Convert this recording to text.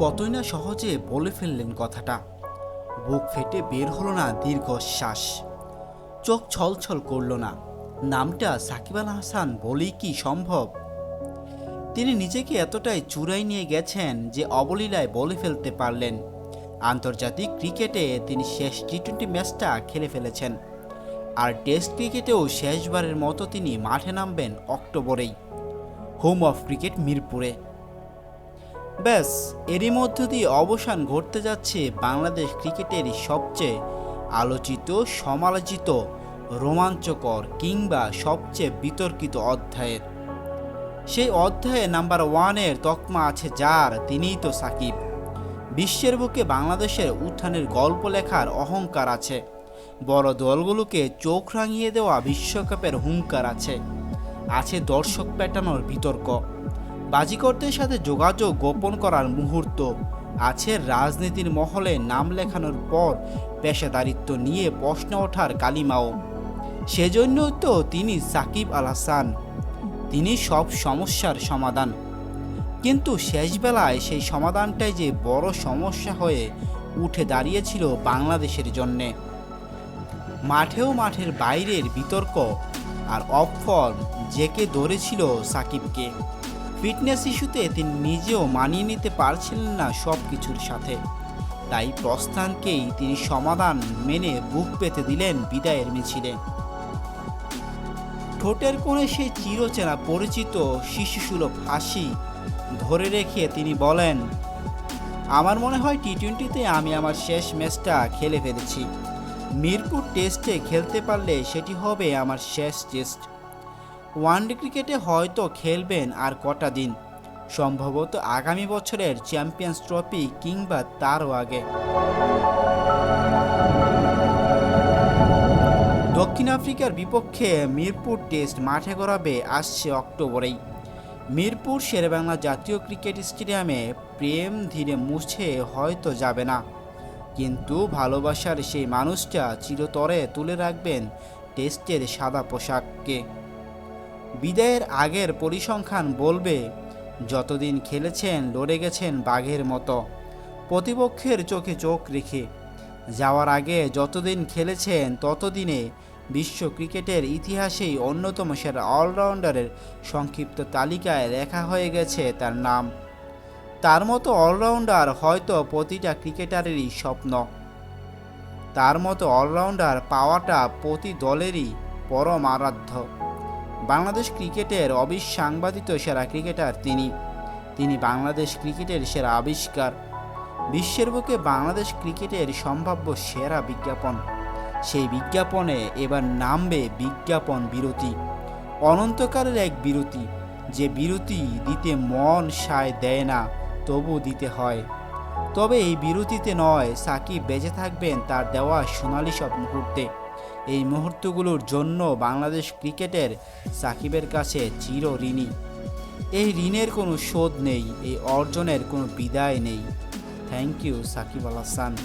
কতই না সহজে বলে ফেললেন কথাটা। বুক ফেটে বের হলো না দীর্ঘশ্বাস। চোখ ছলছল করল না। নামটা সাকিব আল হাসান বলেই কি সম্ভব? তিনি নিজেকে এতটাই চূড়াই নিয়ে গেছেন যে অবলীলায় বলে ফেলতে পারলেন। আন্তর্জাতিক ক্রিকেটে তিনি শেষ টি টোয়েন্টি ম্যাচটা খেলে ফেলেছেন। আর টেস্ট ক্রিকেটেও শেষবারের মতো তিনি মাঠে নামবেন অক্টোবরেই। হোম অফ ক্রিকেট মিরপুরে। ব্যাস, এরই মধ্য দিয়ে অবসান ঘটতে যাচ্ছে বাংলাদেশ ক্রিকেটের সবচেয়ে আলোচিত, সমালোচিত, রোমাঞ্চকর কিংবা সবচেয়ে বিতর্কিত অধ্যায়ের। সেই অধ্যায়ে নাম্বার ওয়ানের তকমা আছে যার, তিনিই তো সাকিব। বিশ্বের বুকে বাংলাদেশের উত্থানের গল্প লেখার অহংকার আছে। বড় দলগুলোকে চোখ রাঙিয়ে দেওয়া বিশ্বকাপের হুঙ্কার আছে। আছে দর্শক পেটানোর বিতর্ক। বাজিকরদের সাথে যোগাযোগ গোপন করার মুহূর্ত। আছে রাজনীতির মহলে নাম লেখানোর পর পেশাদারিত্ব নিয়ে প্রশ্ন ওঠার কালিমাও। সেজন্যই তো তিনি সাকিব আল হাসান। তিনি সব সমস্যার সমাধান। কিন্তু শেষবেলায় সেই সমাধানটাই যে বড় সমস্যা হয়ে উঠে দাঁড়িয়েছিল বাংলাদেশের জন্যে। মাঠেও মাঠের বাইরের বিতর্ক আর অফ ফর্ম জেকে ধরেছিল সাকিবকে। ফিটনেস ইস্যুতে তিনি নিজেও মানিয়ে নিতে পারছিলেন না সব কিছুর সাথে। তাই প্রস্থানকেই তিনি সমাধান মেনে বুক পেতে দিলেন বিদায়ের মিছিলে। ঠোঁটের কোণে সেই চিরচেনা পরিচিত শিশুসুলভ হাসি ধরে রেখে তিনি বলেন, আমার মনে হয় টি টোয়েন্টিতে আমি আমার শেষ ম্যাচটা খেলে ফেলেছি। মিরপুর টেস্টে খেলতে পারলে সেটি হবে আমার শেষ টেস্ট। ওয়ানডে ক্রিকেটে হয়তো খেলবেন আর কটা দিন। সম্ভবত আগামী বছরের চ্যাম্পিয়ন্স ট্রফি কিংবা তারও আগে। দক্ষিণ আফ্রিকার বিপক্ষে মিরপুর টেস্ট মাঠে গড়াবে আসছে অক্টোবরেই। মিরপুর শেরেবাংলা জাতীয় ক্রিকেট স্টেডিয়ামে প্রেম ধীরে মুছে হয়তো যাবে না। কিন্তু ভালোবাসার সেই মানুষটা চিরতরে তুলে রাখবেন টেস্টের সাদা পোশাককে। বিদায়ের আগের পরিসংখ্যান বলবে, যতদিন খেলেছেন লড়ে গেছেন বাঘের মতো। প্রতিপক্ষের চোখে চোখ রেখে। যাওয়ার আগে যতদিন খেলেছেন ততদিনে বিশ্ব ক্রিকেটের ইতিহাসেই অন্যতম সেরা অলরাউন্ডারের সংক্ষিপ্ত তালিকায় লেখা হয়ে গেছে তার নাম। তার মতো অলরাউন্ডার হয়তো প্রতিটা ক্রিকেটারেরই স্বপ্ন। তার মতো অলরাউন্ডার পাওয়াটা প্রতি দলেরই পরম আরাধ্য। বাংলাদেশ ক্রিকেটের অবিসাংবাদিত সেরা ক্রিকেটার তিনি। তিনি বাংলাদেশ ক্রিকেটের সেরা আবিষ্কার। বিশ্বের বুকে বাংলাদেশ ক্রিকেটের সম্ভাব্য সেরা বিজ্ঞাপন। সেই বিজ্ঞাপনে এবার নামবে বিজ্ঞাপন বিরতি। অনন্তকালের এক বিরতি। যে বিরতি দিতে মন সায় দেয় না, তবু দিতে হয়। তবে এই বিরতিতে নয়, সাকিব বেঁচে থাকবেন তার দেওয়া সোনালি সব মুহূর্তে। এই মুহূর্তগুলোর জন্য বাংলাদেশ ক্রিকেটের সাকিবের কাছে চির ঋণী। এই ঋণের কোনো শোধ নেই, এই অর্জনের কোনো বিদায় নেই। Thank you, Shakib Al Hasan.